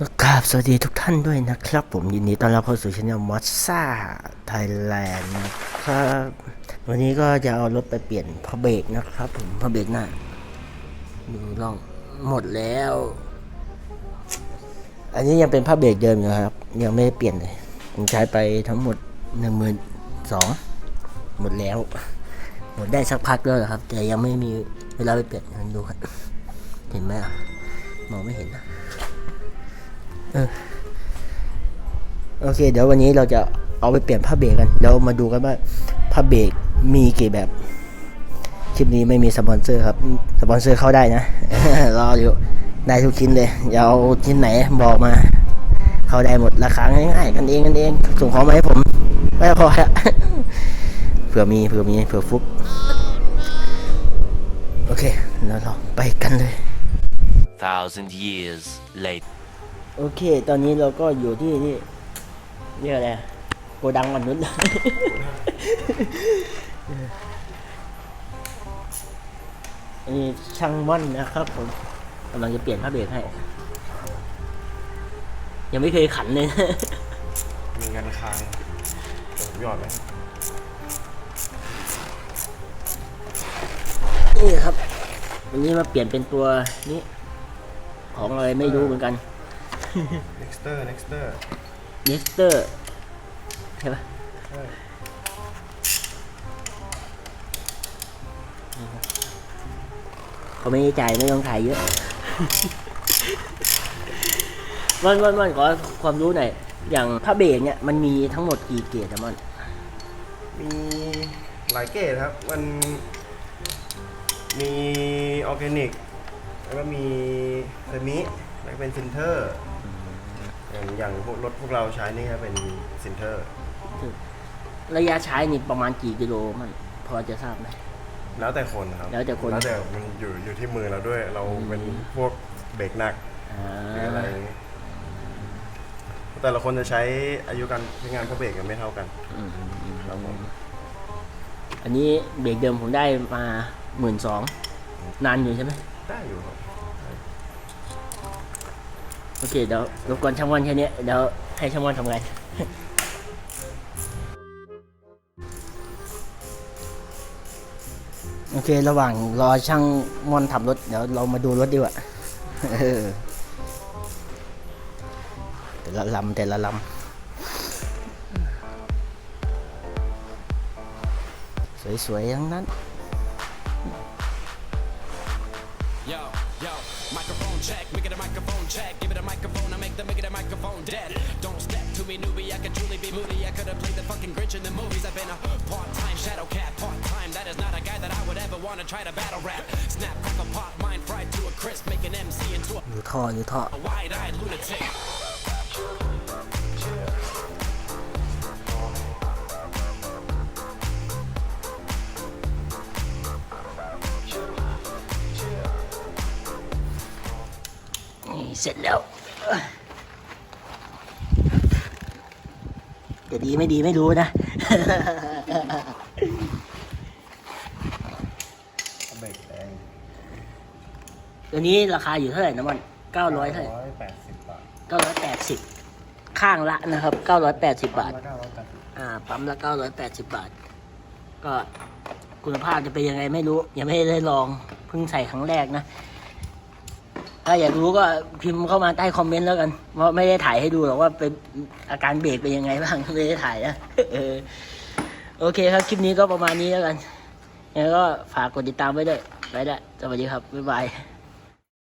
กราบสวัสดีทุกท่านด้วยนะครับ ผมยินดีต้อนรับเข้าสู่ช anel มอสซ่าไทยแลนด์นะครับวันนี้ก็จะเอารถไปเปลี่ยนพระเบรกนะครับ ผมพระเบรกหน้าดูล่องหมดแล้ว อันนี้ยังเป็นผ้าเบรกเดิมอยู่ครับ ยังไม่ได้เปลี่ยนเลยผมใช้ไปทั้งหมดหนึ่งหมื่นสองหมดแล้ว หมดได้สักพักแล้วครับ แต่ยังไม่มีเวลาไปเปลี่ยนดูครับเห็นไหมอะมองไม่เห็นนะ โอเค เดี๋ยววันนี้เราจะเอาไปเปลี่ยนผ้าเบรกกัน เดี๋ยวมาดูกันว่าผ้าเบรกมีกี่แบบคลิปนี้ไม่มีสปอนเซอร์ครับ สปอนเซอร์เข้าได้นะรออยู่ได้ทุกชิ้นเลยอย่าเอาชิ้นไหนบอกมา เข้าได้หมดราคาง่ายๆกันเองกันเองส่งของมาให้ผมไม่พอฮะเผื่อมีเผื่อมีเผื่อฟุกโอเคแล้วเราไปกันเลย Thousand years later. โอเค ตอนนี้เราก็อยู่ที่ที่เรียกอะไรอะโกดังมนุษย์อันนี้ช่างม่อนนะครับผมกำลังจะเปลี่ยนผ้าเบรกให้ ยังไม่เคยขันเลยนะ มีงานค้างผมยอดเลยนี่ครับ วันนี้มาเปลี่ยนเป็นตัวนี้ ของอะไรไม่รู้เหมือนกัน Nexter Nexter เนสเตอร์ใช่ปะใช่เขาไม่ได้จ่ายไม่ต้องถ่ายเยอะ มันมันมันขอความรู้หน่อย อย่างผ้าเบรกเนี่ยมันมีทั้งหมดกี่เกรดอะมันมีหลายเกรดครับ มันมีออร์แกนิก แล้วก็มีเซมิแล้วก็เป็นซินเทอร์ อย่างอย่างพวกรถพวกเราใช้นี่ก็เป็นซินเทอร์ระยะใช้นี่ประมาณกี่กิโลมัน พอจะทราบไหม แล้วแต่คนครับแล้วแต่คนแล้วแต่มันอยู่อยู่ที่มือเราด้วย เราเป็นพวกเบรกหนักอ่าหรืออะไรอย่างงี้แต่ละคนจะใช้อายุการใช้งานพวกเบรกกันไม่เท่ากันอืมครับผมอันนี้เบรกเดิมผมได้มาหมื่นสองนานอยู่ใช่ไหมได้อยู่ครับ โอเคเดี๋ยวรบกวนช่างวันแค่นี้เดี๋ยวให้ช่างวันทำงานโอเค ระหว่างรอช่างม่อนทำรถ เดี๋ยวเรามาดูรถดีกว่าเออแต่ละลำแต่ละลำสวยๆทั้งนั้น Yo, yo, microphone check, make to make it microphone dead. Don't step to me, newbie. I could truly be moody. I could have played the fucking Grinch in the movies. I've been a part-time shadow cat, part-time. That is not a guy that I would ever want to try to battle rap. Snap, crack a pop, mind fried to a crisp, make an MC into a, 你套你套 a wide-eyed lunatic. Said no. แล้วจะดีไม่ดีไม่รู้นะเบรกแรงตัวนี้ราคาอยู่เท่าไหร่นะมันเก้าร้อยเท่าไหร่ร้อยแปดสิบบาทเก้าร้อยแปดสิบข้างละนะครับเก้าร้อยแปดสิบบาทแล้วก็ร้อยแปดสิบอ่า ปั๊มละเก้าร้อยแปดสิบบาท ก็คุณภาพจะเป็นยังไงไม่รู้ ยังไม่ได้ลอง เพิ่งใส่ครั้งแรกนะ ถ้าอยากรู้ก็พิมพ์เข้ามาใต้คอมเมนต์แล้วกัน เพราะไม่ได้ถ่ายให้ดูหรอกว่าเป็นอาการเบรกเป็นยังไงบ้าง ไม่ได้ถ่ายนะโอเคครับ คลิปนี้ก็ประมาณนี้แล้วกัน งั้นก็ฝากกดติดตามไว้ด้วยไปละสวัสดีครับ บ๊ายบาย